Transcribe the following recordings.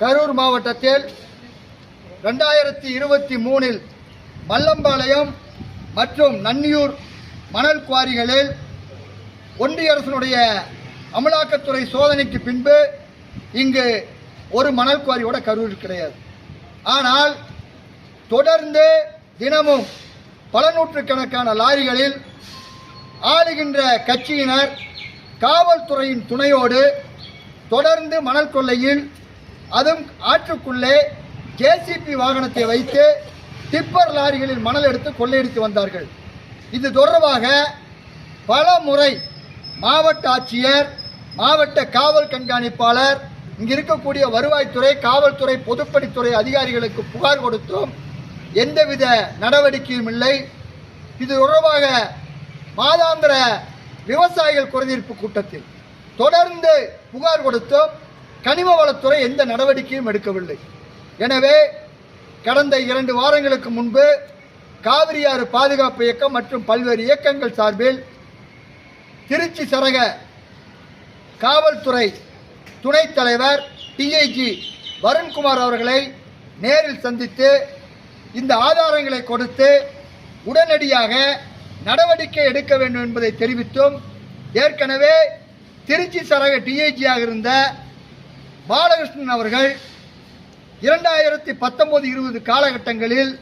கரூர் மாவட்டத்தில் ரெண்டாயிரத்தி இருபத்தி மூணில் மல்லம்பாளையம் மற்றும் நன்னியூர் மணல் குவாரிகளில் ஒன்றிய அரசனுடைய அமலாக்கத்துறை சோதனைக்கு பின்பு இங்கு ஒரு மணல் குவாரியோட கரூர் கிடையாது. ஆனால் தொடர்ந்து தினமும் பல நூற்றுக்கணக்கான லாரிகளில் ஆளுகின்ற கட்சியினர் காவல்துறையின் துணையோடு தொடர்ந்து மணல் கொள்ளையில் அதுவும் ஆற்றுக்குள்ளே ஜேசிபி வாகனத்தை வைத்து டிப்பர் லாரிகளில் மணல் எடுத்து கொள்ளையடித்து வந்தார்கள். இது தொடர்பாக பல முறை மாவட்ட ஆட்சியர் மாவட்ட காவல் கண்காணிப்பாளர் இங்கு இருக்கக்கூடிய வருவாய்த்துறை காவல்துறை பொதுப்பணித்துறை அதிகாரிகளுக்கு புகார் கொடுத்தும். எந்தவித நடவடிக்கையும் இல்லை. இது தொடர்பாக மாதாந்திர விவசாயிகள் குறைதீர்ப்பு கூட்டத்தில் தொடர்ந்து புகார் கொடுத்தும். கனிம வளத்துறை எந்த நடவடிக்கையும் எடுக்கவில்லை. எனவே கடந்த இரண்டு வாரங்களுக்கு முன்பு காவிரியாறு பாதுகாப்பு இயக்கம் மற்றும் பல்வேறு இயக்கங்கள் சார்பில் திருச்சி சரக காவல்துறை துணைத் தலைவர் டிஐஜி வருண்குமார் அவர்களை நேரில் சந்தித்து இந்த ஆதாரங்களை கொடுத்து உடனடியாக நடவடிக்கை எடுக்க வேண்டும் என்பதை தெரிவித்தும் ஏற்கனவே திருச்சி சரக டிஐஜியாக இருந்த பாலகிருஷ்ணன் அவர்கள் இரண்டாயிரத்தி பத்தொன்பது இருபது காலகட்டங்களில்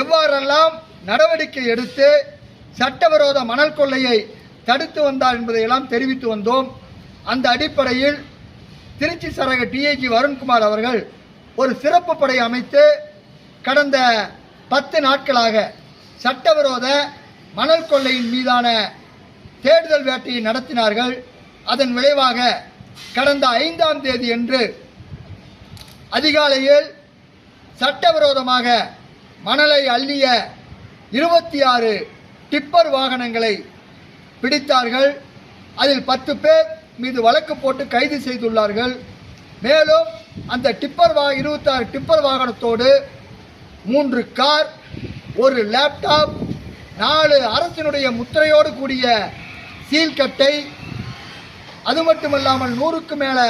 எவ்வாறெல்லாம் நடவடிக்கை எடுத்து சட்டவிரோத மணல் கொள்ளையை தடுத்து வந்தார் என்பதையெல்லாம் தெரிவித்து வந்தோம். அந்த அடிப்படையில் திருச்சி சரக டிஐஜி வருண்குமார் அவர்கள் ஒரு சிறப்பு படை அமைத்து கடந்த பத்து நாட்களாக சட்டவிரோத மணல் கொள்ளையின் மீதான தேடுதல் வேட்டையை நடத்தினார்கள். அதன் விளைவாக கடந்த ஐந்தாம் தேதி என்று அதிகாலையில் சட்டவிரோதமாக மணலை அள்ளிய இருபத்தி ஆறு டிப்பர் வாகனங்களை பிடித்தார்கள். அதில் பத்து பேர் மீது வழக்கு போட்டு கைது செய்துள்ளார்கள். மேலும் அந்த டிப்பர் வா இருபத்தாறு டிப்பர் வாகனத்தோடு மூன்று கார் ஒரு லேப்டாப் நாலு அரசினுடைய முத்திரையோடு கூடிய சீல்கட்டை அது மட்டுமல்லாமல் நூறுக்கு மேலே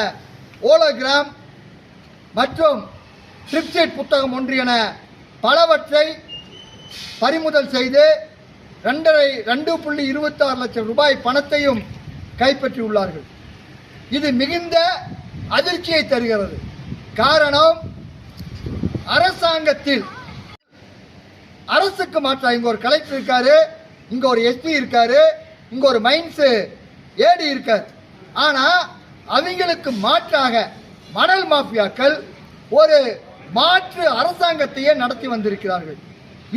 ஓலோகிராம் மற்றும் ட்ரிப்செட் புத்தகம் ஒன்று என பலவற்றை பறிமுதல் செய்து ரெண்டரை ரெண்டு புள்ளி இருபத்தாறு லட்சம் ரூபாய் பணத்தையும் கைப்பற்றியுள்ளார்கள். இது மிகுந்த அதிர்ச்சியை தருகிறது. காரணம் அரசாங்கத்தில் அரசுக்கு மாற்றா இங்க ஒரு கலெக்டர் இருக்காரு இங்க ஒரு எஸ்பி இருக்காரு இங்க ஒரு மைன்ஸ் ஏடி இருக்காரு. ஆனால் அவங்களுக்கு மாற்றாக மணல் மாஃபியாக்கள் ஒரு மாற்று அரசாங்கத்தையே நடத்தி வந்திருக்கிறார்கள்.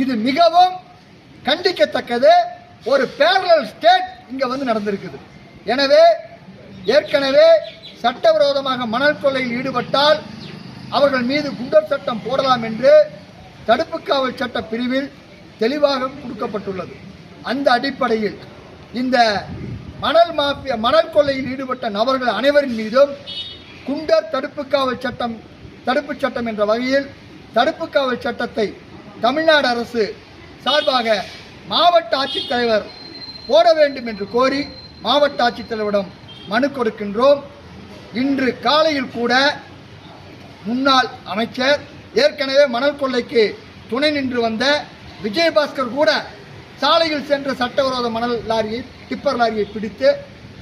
இது மிகவும் கண்டிக்கத்தக்கது. ஒரு பேரலல் ஸ்டேட் இங்கே வந்து நடந்திருக்குது. எனவே ஏற்கனவே சட்டவிரோதமாக மணல் கொள்ளையில் ஈடுபட்டால் அவர்கள் மீது குண்டர் சட்டம் போடலாம் என்று தடுப்பு காவல் சட்ட பிரிவில் தெளிவாக கொடுக்கப்பட்டுள்ளது. அந்த அடிப்படையில் இந்த மணல் மாஃபியா மணல் கொள்ளையில் ஈடுபட்ட நபர்கள் அனைவரின் மீதும் குண்டர் தடுப்பு காவல் சட்டம் தடுப்பு சட்டம் என்ற வகையில் தடுப்பு காவல் சட்டத்தை தமிழ்நாடு அரசு சார்பாக மாவட்ட ஆட்சித்தலைவர் போட வேண்டும் என்று கோரி மாவட்ட ஆட்சித்தலைவரிடம் மனு கொடுக்கின்றோம். இன்று காலையில் கூட முன்னாள் அமைச்சர் ஏற்கனவே மணல் கொள்ளைக்கு துணை நின்று வந்த விஜயபாஸ்கர் கூட சாலையில் சென்ற சட்டவிரோத மணல் லாரியை டிப்பர் லாரியை பிடித்து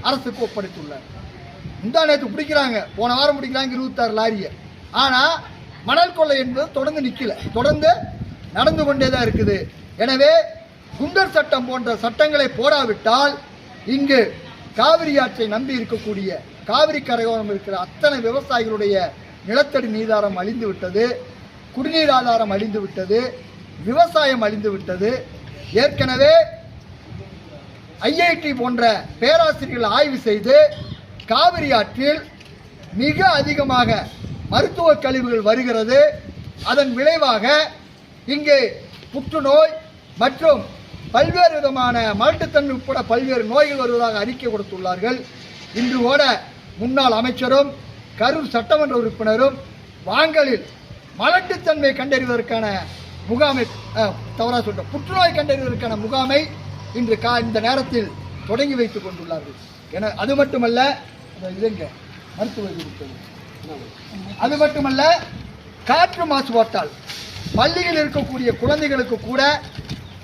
அரசுக்கு ஒப்படைத்துள்ளார் இந்த நேற்று பிடிக்கிறாங்க. போன வாரம் பிடிக்கிறாங்க இருபத்தாறு லாரியை. ஆனால் மணல் கொள்ளை என்பது தொடர்ந்து நிற்கல தொடர்ந்து நடந்து கொண்டே தான் இருக்குது. எனவே குண்டர் சட்டம் போன்ற சட்டங்களை போடாவிட்டால் இங்கு காவிரி ஆற்றை நம்பி இருக்கக்கூடிய காவிரி கரையோரம் இருக்கிற அத்தனை விவசாயிகளுடைய நிலத்தடி நீதாரம் அழிந்து விட்டது குடிநீர் ஆதாரம் அழிந்து விட்டது விவசாயம் அழிந்து விட்டது ஏற்கனவே ஐஐடி போன்ற பேராசிரியர்கள் ஆய்வு செய்து காவிரி ஆற்றில் மிக அதிகமாக மருத்துவ கழிவுகள் வருகிறது. அதன் விளைவாக இங்கு புற்றுநோய் மற்றும் பல்வேறு விதமான மலட்டுத்தன்மை உட்பட பல்வேறு நோய்கள் வருவதாக அறிக்கை கொடுத்துள்ளார்கள். இன்று கூட முன்னாள் அமைச்சரும் கரூர் சட்டமன்ற உறுப்பினரும் வாங்கலில் மலட்டுத்தன்மை கண்டறிவதற்கான முகாமை தவறாக சொல்கிறோம் புற்றுநோய் கண்டறிவதற்கான முகாமை இன்று கா இந்த நேரத்தில் தொடங்கி வைத்துக் கொண்டுள்ளார்கள். என அது மட்டுமல்ல இதுங்க மருத்துவ அது மட்டுமல்ல காற்று மாசுபாட்டால் பள்ளியில் இருக்கக்கூடிய குழந்தைகளுக்கு கூட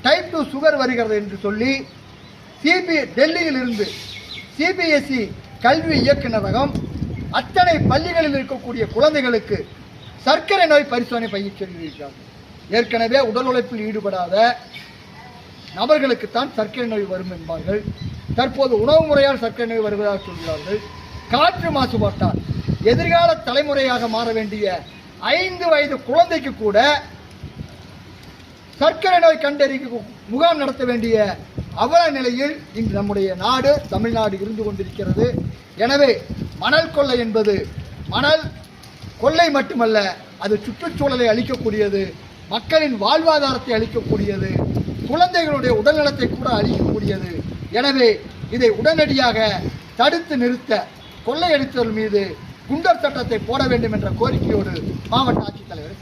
டைப் டூ சுகர் வருகிறது என்று சொல்லி சிபி டெல்லியில் இருந்து சிபிஎஸ்இ கல்வி இயக்குநரகம் அத்தனை பள்ளிகளில் இருக்கக்கூடிய குழந்தைகளுக்கு சர்க்கரை நோய் பரிசோதனை பயிற்சி சொல்லியிருக்கிறார்கள் ஏற்கனவே உடல் உழைப்பில் ஈடுபடாத நபர்களுக்குத்தான் சர்க்கரை நோய் வரும் என்பார்கள். தற்போது உணவு முறையால் சர்க்கரை நோய் வருவதாக சொல்கிறார்கள். காற்று மாசுபாட்டால் எதிர்கால தலைமுறையாக மாற வேண்டிய ஐந்து வயது குழந்தைக்கு கூட சர்க்கரை நோய் கண்டறிக்கும் முகாம் நடத்த வேண்டிய அவல நிலையில் இன்று நம்முடைய நாடு தமிழ்நாடு இருந்து கொண்டிருக்கிறது. எனவே மணல் கொள்ளை என்பது மணல் கொள்ளை மட்டுமல்ல அது சுற்றுச்சூழலை அளிக்கக்கூடியது மக்களின் வாழ்வாதாரத்தை அளிக்கக்கூடியது குழந்தைகளுடைய உடல்நலத்தை கூட அளிக்கக்கூடியது எனவே இதை உடனடியாக தடுத்து நிறுத்த கொள்ளையடித்தல் மீது குண்டர் சட்டத்தை போட வேண்டும் என்ற கோரிக்கையோடு மாவட்ட ஆட்சித்தலைவர்